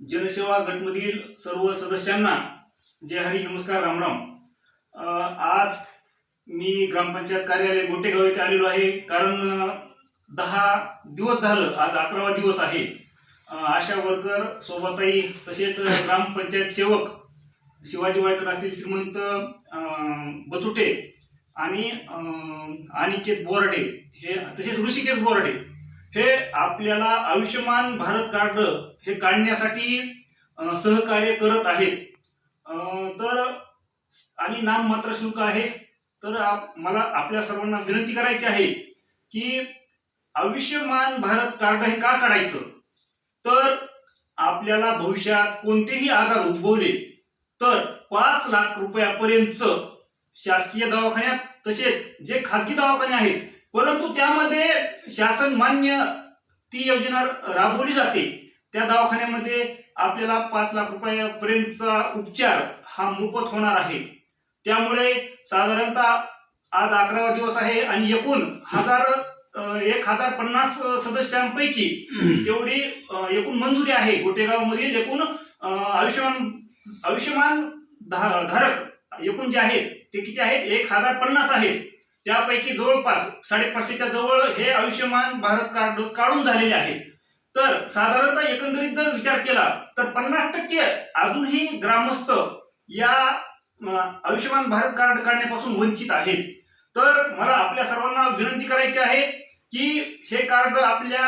जनसेवा गटमधील सर्व सदस्यांना जय हरी नमस्कार रामराम आज मी ग्रामपंचायत कार्यालय गोटेगाव येथे आलेलो आहे. कारण दहा दिवस झालं आज अकरावा दिवस आहे. आशा वर्कर सोबतही तसेच ग्रामपंचायत सेवक शिवाजी वायकर असतील श्रीमंत बतुटे आणि अनिकेत बोराडे हे तसेच ऋषिकेश बोराडे हे आपल्याला आयुष्यमान भारत कार्ड हे काढण्यासाठी सहकार्य करत आहेत. तर आणि नाममात्र शुल्क आहे. तर आप- मला आपल्या सर्वांना विनंती करायची आहे की आयुष्यमान भारत कार्ड हे का काढायचं? तर आपल्याला भविष्यात कोणतेही आजार उद्भवले तर पाच लाख रुपयापर्यंत शासकीय दवाखान्यात तसेच जे खाजगी दवाखाने आहेत परंतु त्यामध्ये शासन मान्य ती योजना राबवली जाते. त्या दवाखान्यामध्ये आपल्याला पाच लाख रुपयापर्यंतचा उपचार हा मोफत होणार आहे. त्यामुळे साधारणतः आज अकरावा दिवस आहे आणि एकूण हजार एक हजार पन्नास सदस्यांपैकी तेवढी एकूण मंजुरी आहे. गोटेगावमधील एकूण आयुष्यमान आयुष्यमान धा- धारक एकूण जे आहेत ते किती आहेत? एक हजार पन्नास आहेत. त्यापैकी जवळपास साडेपाचशेच्या जवळ हे आयुष्यमान भारत कार्ड काढून झालेले आहे. तर साधारणतः एकंदरीत जर विचार केला तर पन्नास टक्के अजूनही ग्रामस्थ या आयुष्यमान भारत कार्ड काढण्यापासून वंचित आहेत. तर मला आपल्या सर्वांना विनंती करायची आहे की हे कार्ड आपल्या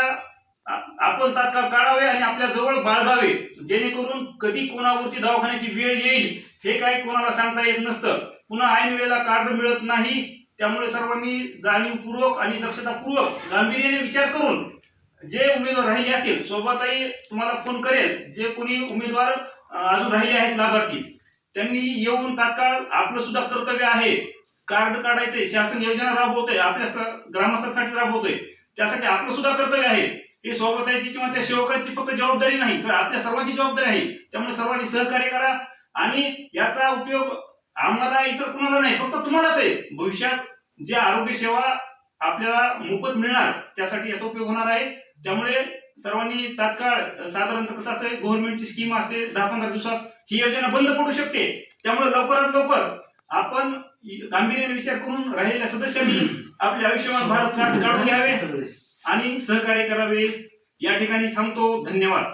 आपण तात्काळ काढावे आणि आपल्या जवळ बाळगावे जेणेकरून कधी कोणावरती दवाखान्याची वेळ येईल हे काही कोणाला सांगता येत नसतं. पुन्हा ऐन वेळेला कार्ड मिळत नाही. त्यामुळे सर्वांनी जाणीवपूर्वक आणि दक्षतापूर्वक गांभीर्याने विचार करून जे उमेदवार राहिले असतील सोबतही तुम्हाला फोन करेल जे कोणी उमेदवार अजून राहिले आहेत लाभार्थी त्यांनी येऊन तात्काळ आपलं सुद्धा कर्तव्य आहे. कार्ड काढायचे शासन योजना राबवतोय आपल्या स- ग्रामस्थांसाठी राबवतोय. त्यासाठी आपलं सुद्धा कर्तव्य आहे. ते सोबताची किंवा त्या सेवकाची फक्त जबाबदारी नाही तर आपल्या सर्वांची जबाबदारी आहे. त्यामुळे सर्वांनी सहकार्य करा आणि याचा उपयोग आम्हाला इतर कुणाला नाही फक्त तुम्हालाच आहे. भविष्यात जे आरोग्य सेवा आपल्याला मोफत मिळणार त्यासाठी याचा उपयोग होणार आहे. त्यामुळे सर्वांनी तात्काळ साधारणतः कसं असतं गव्हर्नमेंटची स्कीम असते दहा पंधरा दिवसात ही योजना बंद पडू शकते. त्यामुळे लवकरात लवकर आपण गांभीर्याने विचार करून राहिलेल्या सदस्यांनी आपले आयुष्यमान भारत कार्ड काढून घ्यावे आणि सहकार्य करावे. या ठिकाणी थांबतो. धन्यवाद.